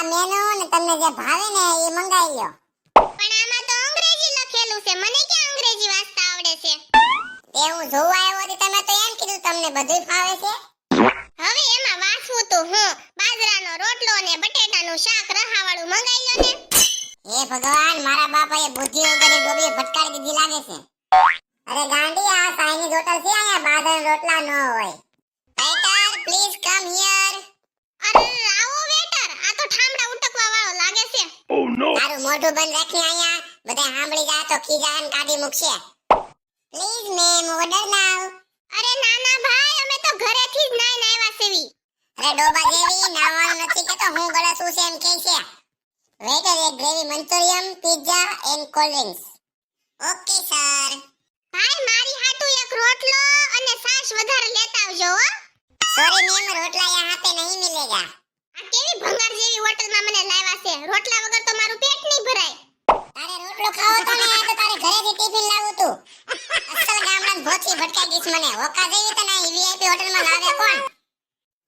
આ મેનુ ને તમને જે ભાવે ને એ મંગાવી લ્યો. પણ આમાં તો અંગ્રેજી લખેલું છે. મને કે અંગ્રેજી વાંચતા આવડે છે? તે હું જોવા આવ્યો હતી તમે તો એમ કીધું તમને બધું ફાવે છે? હવે એમાં વાંચવું તો હું. બાજરાનો રોટલો ને બટેટાનું શાક રહાવાળું મંગાવી લો ને. હે ભગવાન મારા બાપાએ બુદ્ધિ વગરની ડોબી ભટકાડી દીધી લાગે છે. અરે ગાંડી આ ચાઇનીઝ હોટલ છે અહીંયા. બાજરાના રોટલા ન હોય. વેઇટર પ્લીઝ કમ હિયર અરે આવો વેટર આ તો ઠામડા ઉટકવા વાળો લાગે છે નો. તારું મોઢું બંધ રાખી આયા બધા સાંભળી જા તો ખીજાન કાઢી મૂકશે. પ્લીઝ મેમ ઓર્ડર લાવ અરે ના ભાઈ અમે તો ઘરેથી જ નાઈ નાઈવા સેવી. અરે ડોબા જેવી નાવાનું નથી કે તો હું ગળે શું છે એમ કે છે. વેટર એક gravy manchurian pizza and cold drinks okay sir. ભાઈ મારી હાટું એક રોટલો અને છાશ વધારે લેતા આવજો હો. સોરી મેમ રોટલા યહાં પે નહીં મિલેગા. આ કેવી ભંગ જેવી હોટલમાં મને લાવ્યા છે. રોટલા વગર તો મારું પેટ નહીં ભરાય. તારે રોટલો ખાવો તો ને આ તો તારે ઘરેથી ટિફિન લાવું તું. અસલ ગામડાની ભોચી ભટકાઈ ગઈશ મને. હોકા જેવી તને આ વીઆઈપી હોટલમાં લાવે કોણ?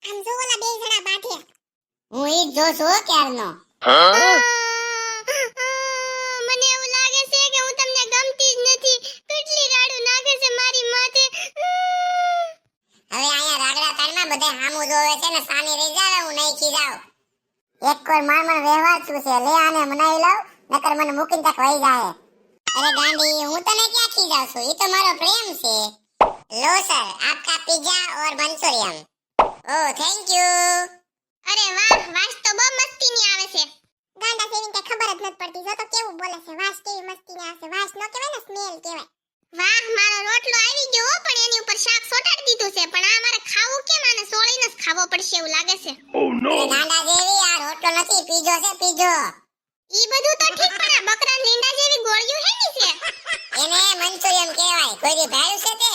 આમ જો ઓલા બે જણા બાઠે. હું ઈ જો છો ક્યારનો. મને એવું લાગે છે કે હું તમને ગમતી જ નથી. કેટલી રાડુ નાખે છે મારી માથે. હવે અહીંયા રાગડા તાણમાં બધા હામું જોવે છે ને સાની રહી જાવે હું નહીં ખીજાવ એક કોઈ માર મને વ્યવહાર શું છે. લે આને મનાવી લઉં નકર મને મૂકીને તક વહી જાય અરે ગાંડી હું તને ક્યાંથી જાઉં છું? એ તો મારો પ્રેમ છે. લો સર આપકા પિઝા ઓર મંચુરિયમ ઓહ થેન્ક યુ અરે વાહ વાસ તો બહુ મસ્તીની આવે છે. ગાંડા સેવિંગ કે ખબર જ નથી પડતી. જો તો કેવું બોલે છે વાસ કેવી મસ્તી આવે છે. વાસ નો કહેવાય ને સ્મેલ કહેવાય. વાહ મારો રોટલો આવી ગયો હો, પણ એની ઉપર શાક સોટાડી દીધું છે. પણ આ મારે ખાવું કેમ? આને સોળીને જ ખાવો પડશે એવું લાગે છે. અરે ગાંડા દેવી આ રોટલો નથી પીજો છે પીજો. ઈ બધું તો ઠીક પણ આ બકરા લીંડા જેવી ગોળીઓ હેની છે? એને મંચુરિયમ કહેવાય કોઈ દી ભાયું છે તે?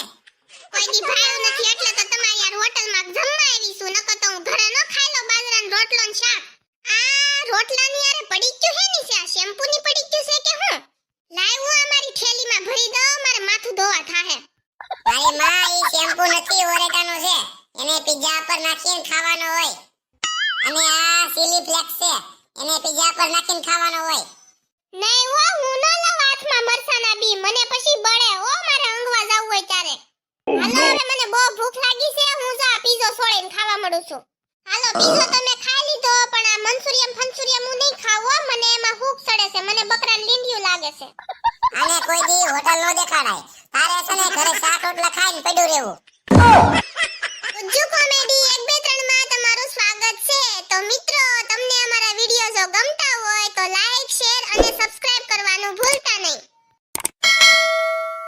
કોઈ દી ભાયું નથી એટલે તો તમારી યાર હોટલમાં જમવા આવી છું નકર તો હું ઘરે ન ખાઈ લો બાજરાનો રોટલો ને શાક. આ રોટલાની યાર પડી ગયું હેની છે આ શેમ્પૂની પડી ગયું છે કે હું લાવ હું આ મારી થેલીમાં ભરી દઉં મારે માથું ધોવા થાહે માં એ શેમ્પુ નથી ઓરેગાનો છે. એને પિઝા પર નાખીને ખાવાનો હોય. અને આ સિલી ફ્લેક્સ છે. એને પિઝા પર નાખીને ખાવાનો હોય. નહીં હો હું ન લઉં હાથમાં મરસાના બી. મને પછી બળે. હો મારે અંગવા જાવું હોય ત્યારે. હાલો હવે મને બહુ ભૂખ લાગી છે. હું જા પીઝો છોડીને ખાવા મળું છું. હાલો પીઝો તમે ખાઈ લીધો પણ આ મંચુરિયમ ફંચુરિયમ હું નહીં ખાવો મને એમાં હૂક ચડે છે. મને બકરા લીંડિયું લાગે છે. અને કોઈ દી હોટલ નો દેખાડાય. તારે છે ને ઘરે શાક રોટલા ખાઈને પડ્યું રહેવું.